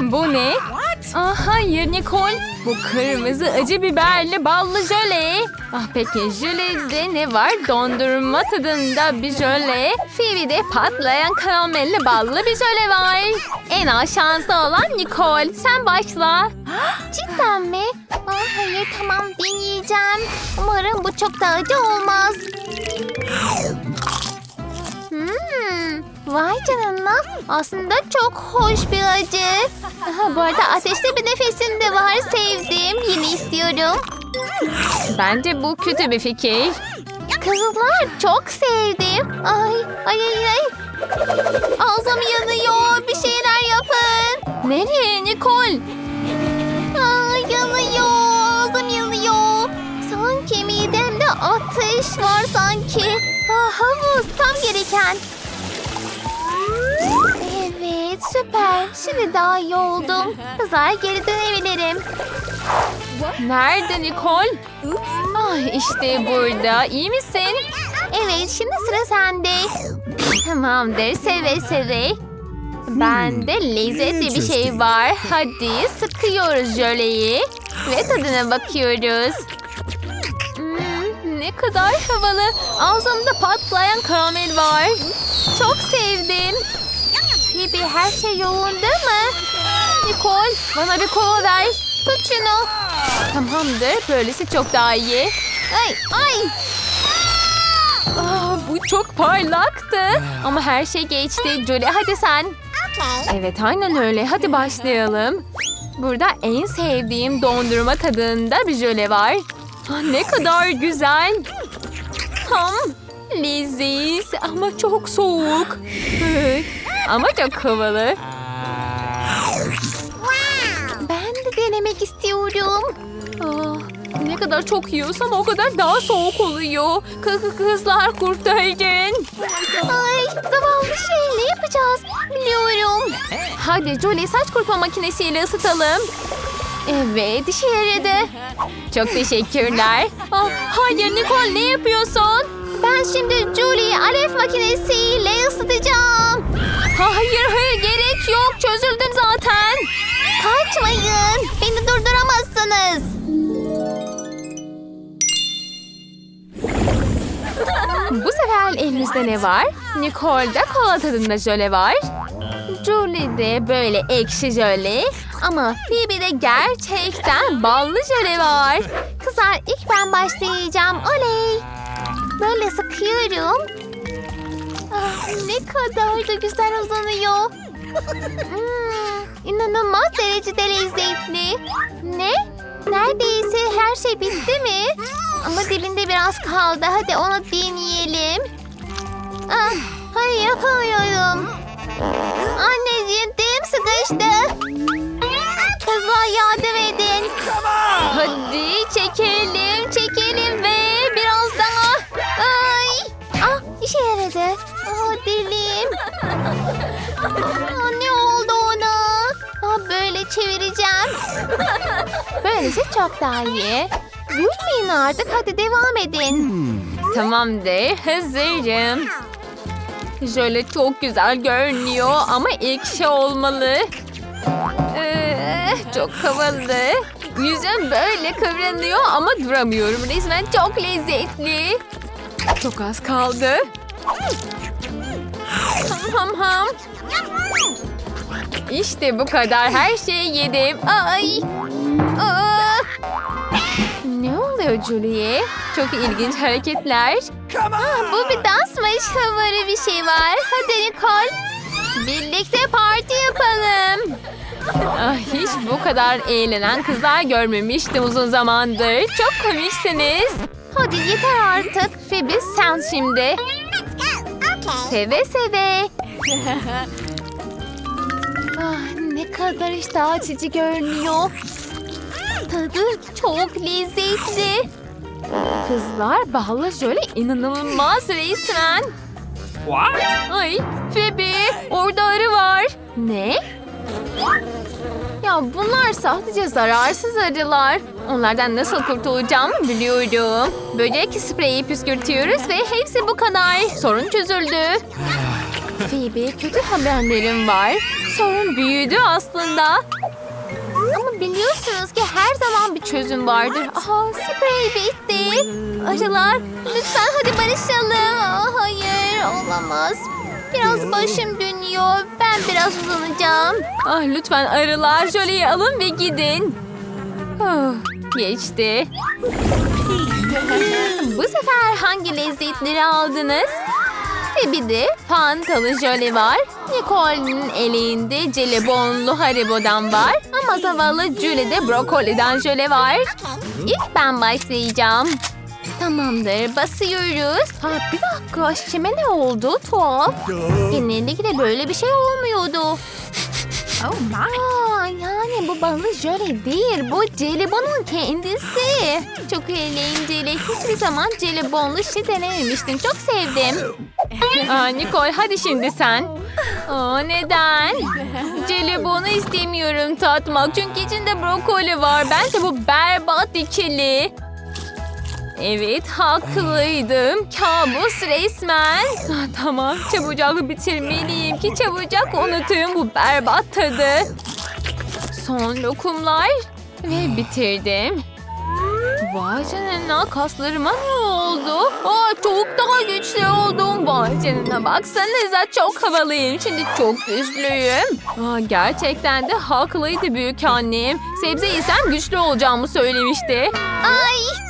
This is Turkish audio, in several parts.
Bu ne? Aa, hayır Nicole. Bu kırmızı acı biberli ballı jöle. Ah peki jölede ne var? Dondurma tadında bir jöle. Phoebe'de patlayan karamelli ballı bir jöle var. En az şanslı olan Nicole. Sen başla. Cidden mi? Aa, hayır tamam deneyeceğim. Umarım bu çok da acı olmaz. Vay canına. Aslında çok hoş bir acı. Aha, bu arada ateşli bir nefesim de var. Sevdim. Yine istiyorum. Bence bu kötü bir fikir. Kızlar çok sevdim. Ay ay ay ay. Ağzım yanıyor. Bir şeyler yapın. Nereye Nicole? Ay yanıyor. Ağzım yanıyor. Sanki midemde ateş var sanki. Ah, havuz tam gereken. Süper. Şimdi daha iyi oldum. Kızlar geri dönebilirim. Nerede Nicole? Ah işte burada. İyi misin? Evet şimdi sıra sende. Tamamdır seve seve. Bende lezzetli bir şey var. Hadi sıkıyoruz jöleyi ve tadına bakıyoruz. Hmm, ne kadar havalı. Ağzımda patlayan karamel var. Çok sevdim. Phoebe her şey yolunda mı? Nicole bana bir kova ver. Tut şunu. Tamamdır böylesi çok daha iyi. Ay ay. Ah, bu çok parlaktı. Ama her şey geçti. Julie hadi sen. Evet aynen öyle. Hadi başlayalım. Burada en sevdiğim dondurma tadında bir jöle var. Ah, ne kadar güzel. Ham, leziz ama çok soğuk. Ama çok havalı. Ben de denemek istiyorum. Ah, ne kadar çok yiyorsam o kadar daha soğuk oluyor. Kı kı- kızlar kurtarın. Ay zavallı şey ne yapacağız? Biliyorum. Hadi Julie saç kurutma makinesiyle ısıtalım. Evet işe yaradı. Çok teşekkürler. Ah, hayır Nicole ne yapıyorsun? Ben şimdi Julie'yi alev makinesiyle ısıtacağım. Hayır hayır gerek yok çözüldüm zaten. Kaçmayın. Beni durduramazsınız. Bu sefer elimizde ne var? Nicole'da kola tadında jöle var. Julie'de böyle ekşi jöle. Ama Phoebe'de gerçekten ballı jöle var. Kızlar ilk ben başlayacağım. Oley. Böyle sıkıyorum. Ah, ne kadar da güzel uzanıyor. Hmm, inanılmaz derecede lezzetli. Ne? Neredeyse her şey bitti mi? Ama dilinde biraz kaldı. Hadi onu deneyelim. Ah, hayır yapamıyorum. Anneciğim dilim sıkıştı. Kızlar yardım edin. Hadi çekelim çekelim Ah, ne oldu ona? Ah, böyle çevireceğim. Böylesi çok daha iyi. Gülmeyin artık hadi devam edin. Tamamdır hazırım. Jöle çok güzel görünüyor ama ekşi olmalı. Ee, çok havalı. Yüzüm böyle kıvranıyor ama duramıyorum. Resmen çok lezzetli. Çok az kaldı. Ham ham. İşte bu kadar her şeyi yedim. Ay. Aa. Ne oluyor Julie? Çok ilginç hareketler. Ah, bu bir dansmış. Havalı bir şey var. Hadi Nicole. Birlikte parti yapalım. Ah, hiç bu kadar eğlenen kızlar görmemiştim uzun zamandır. Çok komiksiniz. Hadi yeter artık. Phoebe sen şimdi. Seve seve. ah, ne kadar iştah açıcı görünüyor. Tadı çok lezzetli. Kızlar ballı jöle inanılmaz resmen. Ay Phoebe orada arı var. Ne? Bunlar sadece zararsız arılar. Onlardan nasıl kurtulacağımı biliyorum. Böcek spreyi püskürtüyoruz ve hepsi bu kadar. Sorun çözüldü. Phoebe kötü haberlerim var. Sorun büyüdü aslında. Ama biliyorsunuz ki her zaman bir çözüm vardır. Aha sprey bitti. Acılar lütfen hadi barışalım. Aa, hayır olamaz. Biraz başım dönüyor. Ben biraz uzanacağım. Ah, lütfen arılar jöleyi alın ve gidin. Oh, geçti. Bu sefer hangi lezzetleri aldınız? Ve bir de pantalı jöle var. Nicole'nin elinde jelibonlu haribodan var. Ama zavallı Julie'de brokoliden jöle var. İlk ben başlayacağım. Tamamdır basıyoruz. Ha, bir dakika şişeme ne oldu? Tuhaf. Genellikle böyle bir şey olmuyordu. Aa, yani bu balı jöle değil, bu jelibonun kendisi. Çok eğlenceli. Hiçbir zaman jelibonlu şey denememiştim. Çok sevdim. Aa, Nicole hadi şimdi sen. Aa, neden? Jelibonu istemiyorum tatmak çünkü içinde brokoli var. Bence bu berbat ikili. Evet haklıydım. Kabus resmen. Tamam çabucak bitirmeliyim ki çabucak unutayım bu berbat tadı. Son lokumlar ve bitirdim. Vay canına kaslarıma ne oldu? Aa, çok daha güçlü oldum. Vay canına baksanıza çok havalıyım. Şimdi çok güçlüyüm. Aa, gerçekten de haklıydı büyük annem. Sebze yesem güçlü olacağımı söylemişti. Ay!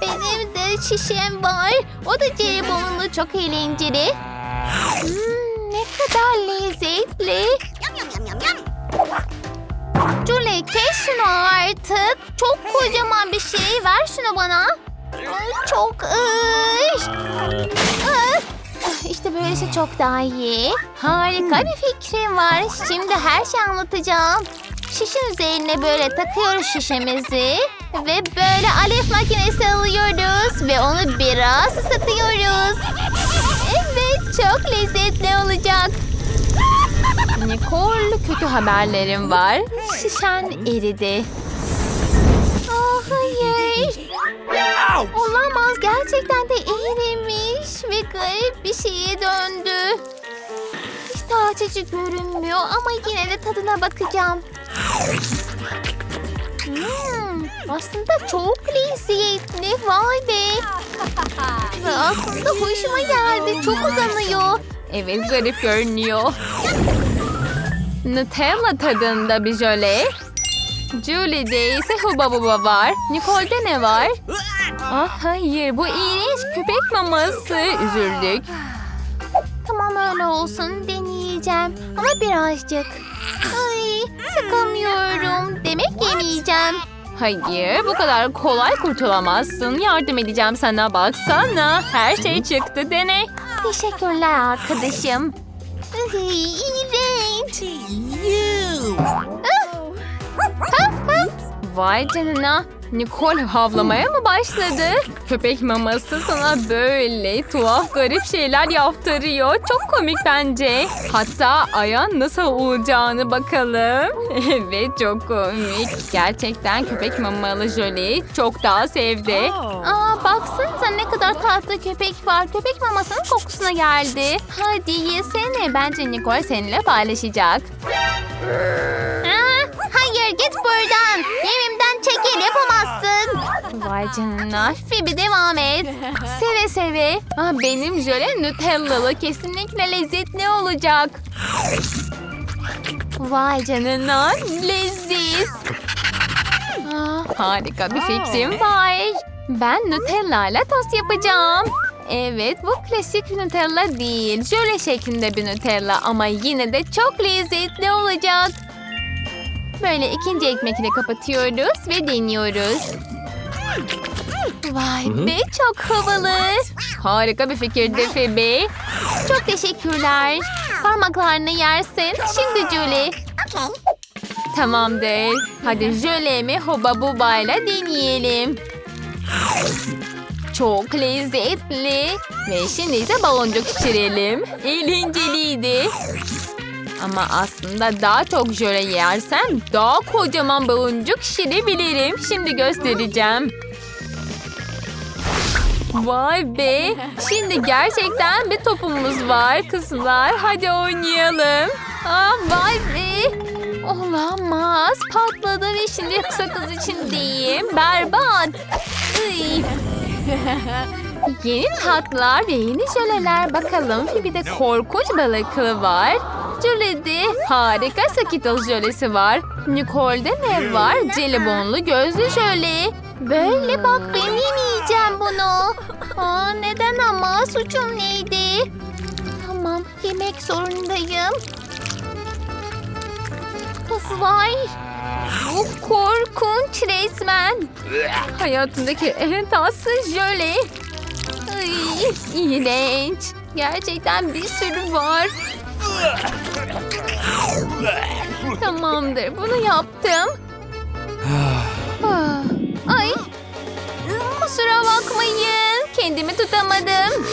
Benim de şişem var. O da jelibonlu çok eğlenceli. Hmm, ne kadar lezzetli. Julie kes şunu artık. Çok kocaman bir şey. Ver şunu bana. Çok. Ah, İşte böylesi çok daha iyi. Harika bir fikrim var. Şimdi her şeyi anlatacağım. Şişin üzerine böyle takıyoruz şişemizi. Ve böyle alev makinesi alıyoruz. Ve onu biraz ısıtıyoruz. Evet çok lezzetli olacak. Nicole kötü haberlerim var. Şişen eridi. Oh hayır. Olamaz gerçekten de erimiş ve garip bir şeye döndü. Hiç de açıcı görünmüyor ama yine de tadına bakacağım. Hmm, aslında çok lezzetli vay be. Ve aslında hoşuma geldi çok uzanıyor. Evet garip görünüyor. Nutella tadında bir jöle. Julie'de ise huba buba var. Nicole'de ne var? Ah hayır bu iğrenç köpek maması. Üzüldük. Tamam öyle olsun deneyeceğim ama birazcık. Ay sıkamıyorum. Demek yemeyeceğim. Hayır bu kadar kolay kurtulamazsın. Yardım edeceğim sana baksana. Her şey çıktı dene. Teşekkürler arkadaşım. İğrenç. Vay canına. Nicole havlamaya mı başladı? Köpek maması sana böyle tuhaf garip şeyler yaptırıyor. Çok komik bence. Hatta ayağın nasıl olacağını bakalım. evet çok komik. Gerçekten köpek mamalı jöleyi çok daha sevdi. Aa baksanıza ne kadar tatlı köpek var. Köpek mamasının kokusuna geldi. Hadi yesene. Bence Nicole seninle paylaşacak. Vay canına. Phoebe devam et. Seve seve. Ah, benim jöle Nutellalı kesinlikle lezzetli olacak. Vay canına leziz. Ah, harika bir fikrim var. Ben Nutella ile tost yapacağım. Evet bu klasik Nutella değil. Jöle şeklinde bir Nutella ama yine de çok lezzetli olacak. Böyle ikinci ekmekle kapatıyoruz ve deniyoruz. Vay be çok havalı. Harika bir fikirdi Phoebe. Çok teşekkürler. Parmaklarını yersin. Şimdi Julie. Tamamdır. Hadi jölemi hoba bubayla deneyelim. Çok lezzetli. Ve şimdi ise baloncuk şişirelim. Eğlenceliydi. Ama aslında daha çok jöle yersem daha kocaman baloncuk şişirebilirim. Şimdi göstereceğim. Vay be. Şimdi gerçekten bir topumuz var kızlar. Hadi oynayalım. Aa, vay be. Olamaz. Patladı ve şimdi sakız içindeyim. Berbat. Iy. yeni tatlar ve yeni jöleler bakalım. Phoebe'de korkunç balıklı var. Jölede harika Skittles jölesi var. Nicole'de ne var? Jelibonlu gözlü jöle. Böyle bak ben yemeyeceğim bunu. Aa, neden ama suçum neydi? Tamam yemek zorundayım. Kızlar. Bu korkunç resmen. Hayatımdaki en tatsız jöle. Ay, iğrenç. Gerçekten bir sürü var. Tamamdır, bunu yaptım. Ah, Ay, kusura bakmayın. Kendimi tutamadım.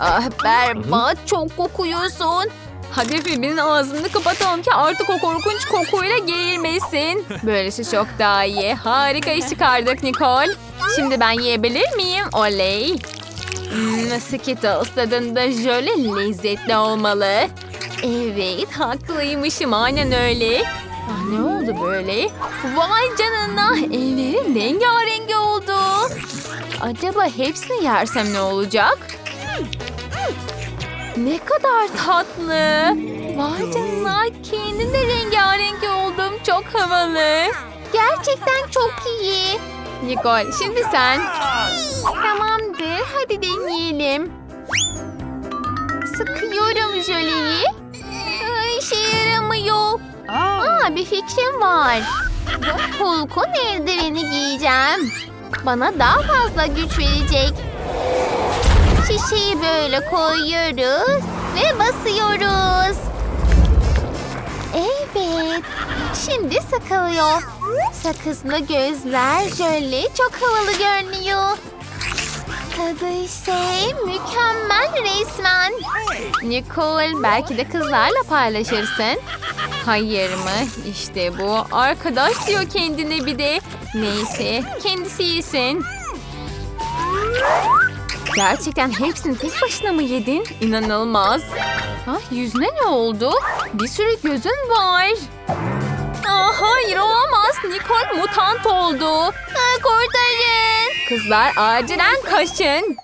Ah berbat, çok kokuyorsun. Hadi Phoebe'nin ağzını kapatalım ki artık o korkunç kokuyla geğirmesin. Böylesi çok daha iyi. Harika iş çıkardık Nicole. Şimdi ben yiyebilir miyim? Oley. Hmm, Skittles tadında jöle lezzetli olmalı. Evet haklıymışım aynen öyle. Ah, ne oldu böyle? Vay canına ellerim rengarenk oldu. Acaba hepsini yersem ne olacak? Ne kadar tatlı. Vay canına kendim de rengarenk oldum. Çok havalı. Gerçekten çok iyi. Nicole şimdi sen. Tamamdır hadi deneyelim. Sıkıyorum jöleyi. Ay, işe yaramıyor. Aa, bir fikrim var. Hulk'un eldiveni giyeceğim. Bana daha fazla güç verecek. Şişeyi böyle koyuyoruz ve basıyoruz. Evet. Şimdi sıkılıyor. Sakızlı gözler jöle çok havalı görünüyor. Tadı ise mükemmel resmen. Nicole belki de kızlarla paylaşırsın. Hayır mı? İşte bu. Arkadaş diyor kendine bir de. Neyse kendisi yesin. Gerçekten hepsini tek başına mı yedin? İnanılmaz. Ha, yüzüne ne oldu? Bir sürü gözün var. Hayır olamaz. Mutant oldu. Kurtarın. Kızlar acilen kaçın.